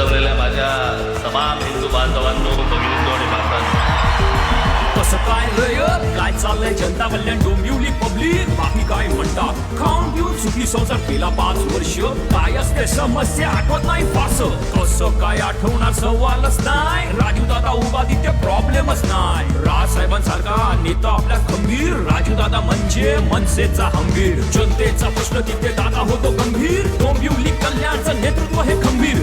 सजवलेल्या माझ्या तमाम हिंदू बांधवांनो भगिनींनो आणि मातांनो. कसं काय लय काय चाललंय जनता कल्याण डोंबिवली पब्लिक? बाकी काय म्हणतात? खाऊन पिऊन सुखी संसार केला पाच वर्ष. काय असते समस्या आठवत नाही फास कसं काय आठवणार सवालच नाही. राजू दादा उभा तिथे प्रॉब्लेमच नाही. राजसाहेबांसारखा नेता आपल्या खंबीर. राजू दादा म्हणजे मनसेचा हंबीर. जनतेचा प्रश्न तिथे दादा होतो गंभीर. डोंबिवली कल्याणचं नेतृत्व हे खंबीर.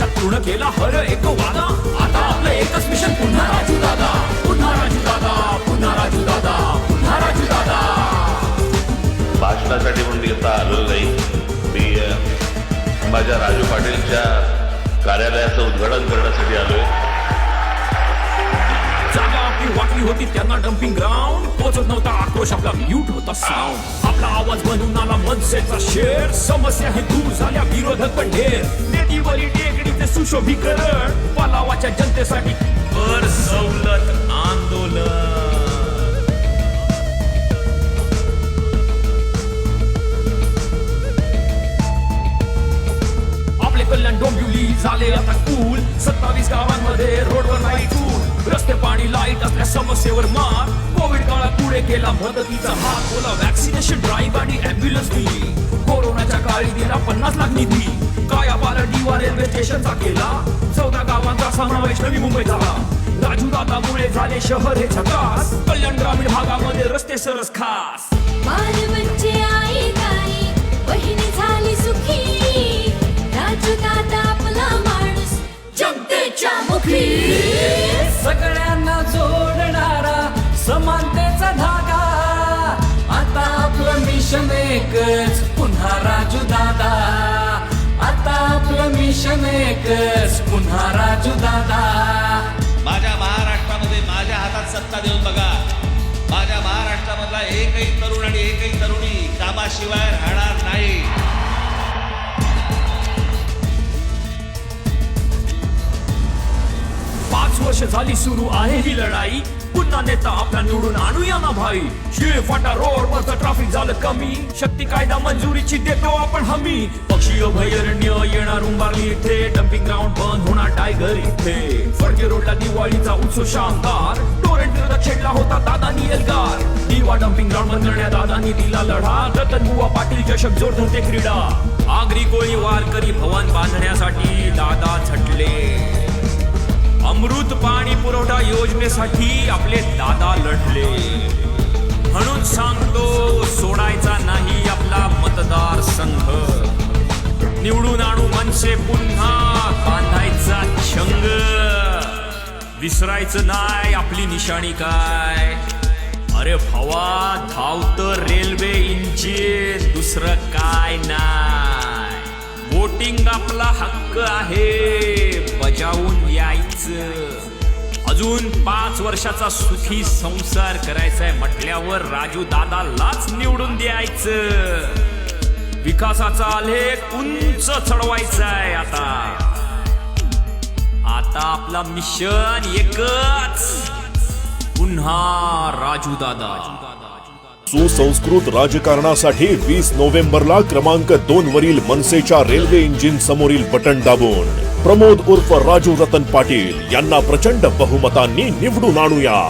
वर्षात पूर्ण केला हर एक वादा. आता आपलं एकच मिशन पुन्हा राजू दादा. पुन्हा राजू दादा पुन्हा राजू दादा पुन्हा राजू दादा. भाषणासाठी म्हणून मी आता आलेलो नाही. मी माझ्या राजू पाटीलच्या कार्यालयाचं उद्घाटन करण्यासाठी आलोय. जागा आपली वाटली होती त्यांना डम्पिंग ग्राउंड पोचत नव्हता. आक्रोश आपला म्यूट होता. साऊंड आपला आवाज बनून आला मनसेचा शेर. समस्या हे दूर झाल्या विरोधक पण ढेर. नेटीवरी टेकडीचे सुशोभीकरण पलावाच्या जनतेसाठी. कर सवलत आंदोलन. आपले कल्याण डोंबिवली झाले आता कूल सत्तावीस गावांमध्ये रोडवर लाइट टूल रस्ते पाणी लाइट असल्या समस्येवर मार कोविड काळात पुढे केला मदतीचा हात. बोला वॅक्सिनेशन ड्राईव्ह आणि अँब्युलन्स दिली कोरोनाच्या काळी दिला पन्नास लाख निधी. काया पाला डिवा रेल्वे स्टेशनचा केला. चौदा गावांचा समावेश नवी मुंबई झाला. राजू दादामुळे झाले शहर हे झकास कल्याण ग्रामीण भागामध्ये रस्ते सरस खास. सगळ्यांना जोडणारा समानतेचा धागा. आता आपलं मिशन एकच पुन्हा राजू दादा आता आपलं मिशन एकच पुन्हा राजू दादा माझ्या महाराष्ट्रामध्ये माझ्या हातात सत्ता देऊन बघा. माझ्या महाराष्ट्रामधला एकही तरुण आणि एकही तरुणी कामाशिवाय राहणार नाही. पाच वर्ष झाली सुरू आहे ही लढाई. पुन्हा नेता आपला निवडून आणूया ना भाई. शिळफाटा रोड वरचं ट्राफिक झालं कमी. शक्ती कायदा मंजुरीची देतो आपण हमी. पक्षीय भैरण्य येणार उंबारली इथे. डम्पिंग ग्राउंड बंद होणार टायगर इथे. फडके रोडला दिवाळीचा उत्सव शानदार. टोरेंट विरोधात छेडला होता दादानी एल्गार. दिवा डम्पिंग ग्राउंड बंद करण्यात दादानी दिला लढा. रतन बुवा पाटील चषक जोर क्रीडा. आगरी कोळी वारकरी भवन बांधण्यासाठी. योजनेसाठी आपले दादा लढले. म्हणून सांगतो सोडायचा नाही आपला मतदार संघ. निवडून आणू मनसे पुन्हा बांधायचा छंग. विसरायचं नाही आपली निशाणी काय. अरे भावा धावत रेल्वे इंजिन दुसरं काय नाही. वोटिंग आपला हक्क आहे. अजून पाच वर्षाचा सुखी संसार करायचा म्हटल्यावर राजू दादालाच निवडून द्यायचं. विकासाचा आलेख उंच चढवायचाय आता. आता आपला मिशन एकच. पुन्हा राजू दादा. सुसंस्कृत राजकारणासाठी वीस नोव्हेंबरला क्रमांक दोन वरील मनसेच्या रेल्वे इंजिन समोरील बटन दाबून. प्रमोद उर्फ राजू रतन पाटील यांना प्रचंड बहुमतांनी निवडून आणूया.